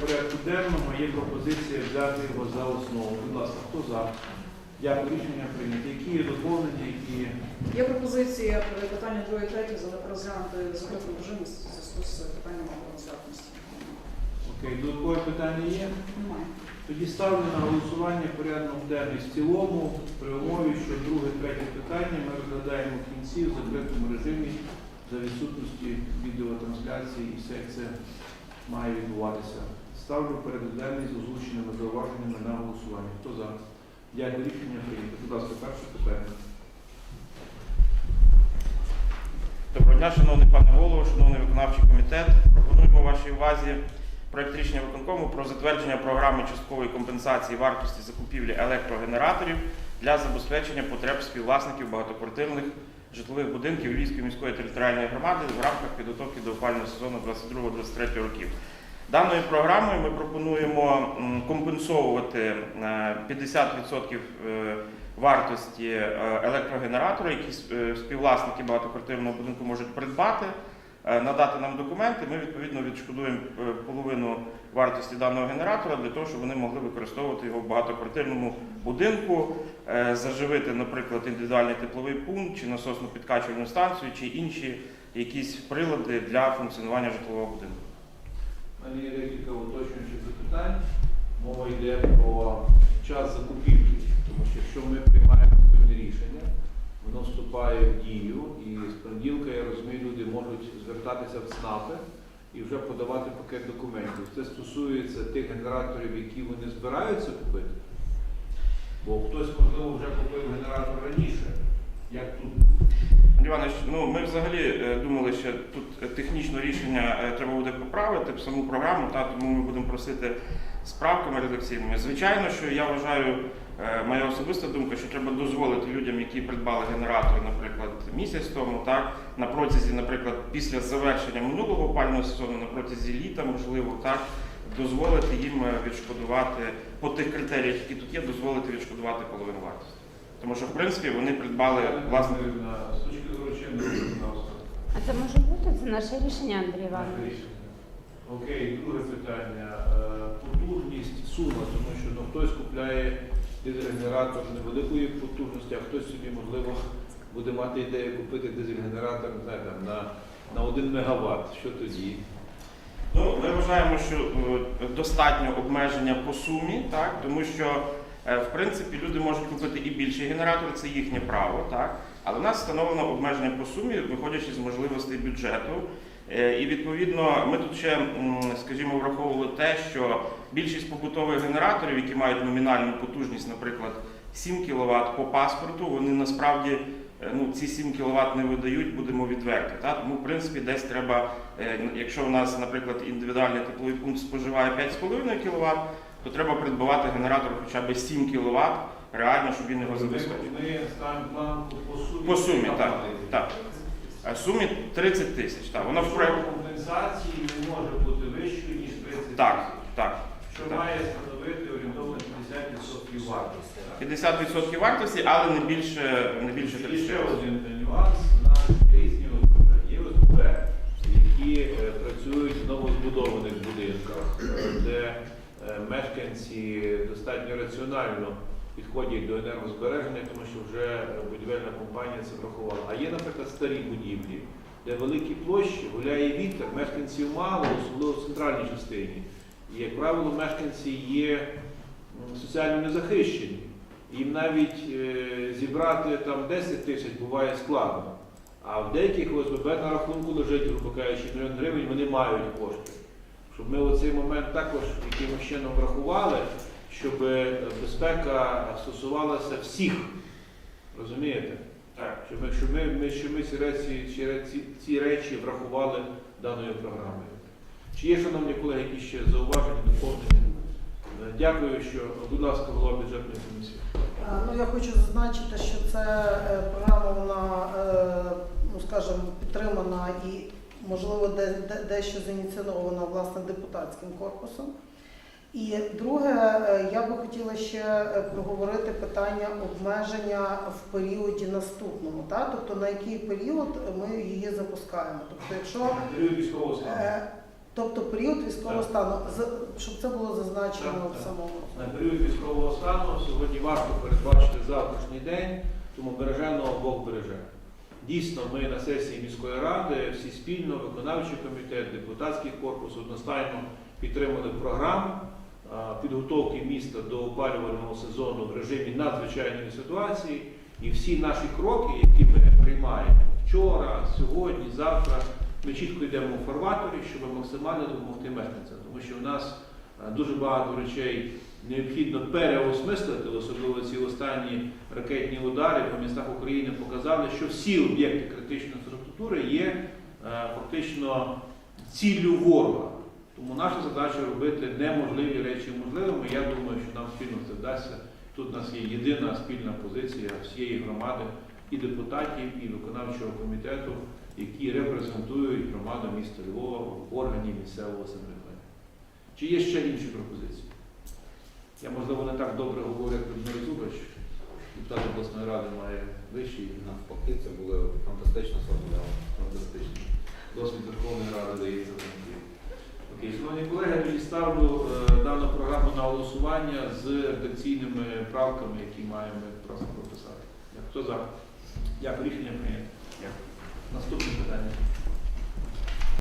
порядку денному. Є пропозиція взяти його за основу. Будь ласка, хто за? Дякую, рішення прийнято. Які є доповнення, які є? Є пропозиція при питанні 2 і 3 розглянути в закритому режимі в зв'язку з питанням обороноздатності. Окей, додаткове питання є? Немає. Тоді ставлю на голосування порядок денний в цілому при умові, що друге, третє питання ми розглядаємо в кінці в закритому режимі за відсутності відеотрансляції і все це має відбуватися. Ставлю порядок денний з озвученими зауваженнями на голосування. Хто за? Дякую, рішення прийнято. Будь ласка, перше питання. Доброго дня, шановний пане голово, шановний виконавчий комітет. Пропонуємо вашій увазі проект рішення виконкому про затвердження програми часткової компенсації вартості закупівлі електрогенераторів для забезпечення потреб співвласників багатоквартирних житлових будинків Львівської міської територіальної громади в рамках підготовки до опалювального сезону 22-23 років. Даною програмою ми пропонуємо компенсовувати е, 50% е, вартості е, електрогенератора, які е, співвласники багатоквартирного будинку можуть придбати, е, надати нам документи. Ми відповідно відшкодуємо е, половину вартості даного генератора для того, щоб вони могли використовувати його в багатоквартирному будинку, е, заживити, наприклад, індивідуальний тепловий пункт чи насосну підкачувальну станцію, чи інші якісь прилади для функціонування житлового будинку. Мене є декілька уточнюючих запитань. Мова йде про час закупівлі, тому що якщо ми приймаємо сьогодні рішення, воно вступає в дію, і з понеділка, я розумію, люди можуть звертатися в ЦНАПи і вже подавати пакет документів. Це стосується тих генераторів, які вони збираються купити. Бо хтось, можливо, вже купив генератор раніше. Як тут? Андрій Іванович, ну ми взагалі е, думали, що тут технічне рішення е, треба буде поправити в саму програму, та тому ми будемо просити з правками редакційними. Звичайно, що я вважаю, е, моя особиста думка, що треба дозволити людям, які придбали генератор, наприклад, місяць тому, так на протязі, наприклад, після завершення минулого опального сезону, на протязі літа, можливо, так. Дозволити їм відшкодувати по тих критеріях, які тут є, дозволити відшкодувати половину вартості. Тому що, в принципі, вони придбали власне з точки законодавства. А це може бути? Це наше рішення, Андрій Іванович. Окей, друге питання. Е, Потужність сума, тому що ну, хтось купляє дизель-генератор невеликої потужності, а хтось собі, можливо, буде мати ідею купити дизель-генератор не знаю, там, на, на 1 мегаватт. Що тоді? Ну, ми вважаємо, що е, достатньо обмеження по сумі, так, тому що в принципі люди можуть купити і більший генератор, це їхнє право, так. Але в нас встановлено обмеження по сумі, виходячи з можливостей бюджету. Е, І відповідно ми тут ще, скажімо, враховували те, що більшість побутових генераторів, які мають номінальну потужність, наприклад, 7 кВт по паспорту, вони насправді е, ну, ці 7 кВт не видають, будемо відверті. Так? Тому, в принципі, десь треба, е, якщо у нас, наприклад, індивідуальний тепловий пункт споживає 5,5 кВт, то треба придбавати генератор хоча б 7 кВт, реально, щоб він його забезпечив. Ми ставимо планку по сумі. По сумі, так. так. А сумі 30 тисяч. Так, воно в Сума проєкті. компенсації не може бути вищою, ніж 30 Так, так. що так. має становити орієнтовно 50% вартості. 50% вартості, але не більше, не більше І 30. ще мешканці достатньо раціонально підходять до енергозбереження, тому що вже будівельна компанія це врахувала. А є, наприклад, старі будівлі, де великі площі, гуляє вітер, мешканців мало, особливо в центральній частині. І, як правило, мешканці є соціально незахищені. Їм навіть е, зібрати там 10 тисяч буває складно. А в деяких ОСББ на рахунку лежить, грубо кажучи, мільйон гривень, вони мають кошти. Щоб ми оцей момент також якимось чином врахували, щоб е, безпека стосувалася всіх. Розумієте? Так. Щоб ми, щоб ми, ми, щоб ми ці, речі, ці, ці, речі врахували даною програмою. Чи є, шановні колеги, якісь ще зауваження, доповнення? Е, Дякую, що, будь ласка, голова бюджетної комісії. Е, Ну, я хочу зазначити, що це програма, вона, ну скажімо, підтримана і, можливо, де, де, дещо зініційована власне депутатським корпусом. І друге, е, я би хотіла ще е, проговорити питання обмеження в періоді наступному, та? тобто на який період ми її запускаємо. Тобто, якщо Період військового стану. Е, Тобто період військового Так. стану, щоб це було зазначено Так, в так. самому. На період військового стану сьогодні варто передбачити завтрашній день, тому береженого Бог береже. Дійсно, ми на сесії міської ради всі спільно, виконавчий комітет, депутатський корпус одностайно підтримали програму підготовки міста до опалювального сезону в режимі надзвичайної ситуації. І всі наші кроки, які ми приймаємо вчора, сьогодні, завтра, ми чітко йдемо в фарваторі, щоб максимально допомогти мешканцям, тому що у нас дуже багато речей необхідно переосмислити, особливо ці останні ракетні удари по містах України показали, що всі об'єкти критичної інфраструктури є е, фактично ціллю ворога. Тому наша задача робити неможливі речі можливими. Я думаю, що нам спільно це вдасться. Тут у нас є єдина спільна позиція всієї громади і депутатів, і виконавчого комітету, які репрезентують громаду міста Львова в органі місцевого самоврядування. Чи є ще інші пропозиції? Я, можливо, не так добре говорю, як Людмила Зубач. Депутат обласної ради має вищий Навпаки, це були фантастично сформульовано. фантастичний досвід Верховної Ради в житті. Окей, шановні колеги, тоді ставлю е, дану програму на голосування з редакційними правками, які маємо просто прописати. Хто за? Дякую, рішення прийнято. Наступне питання.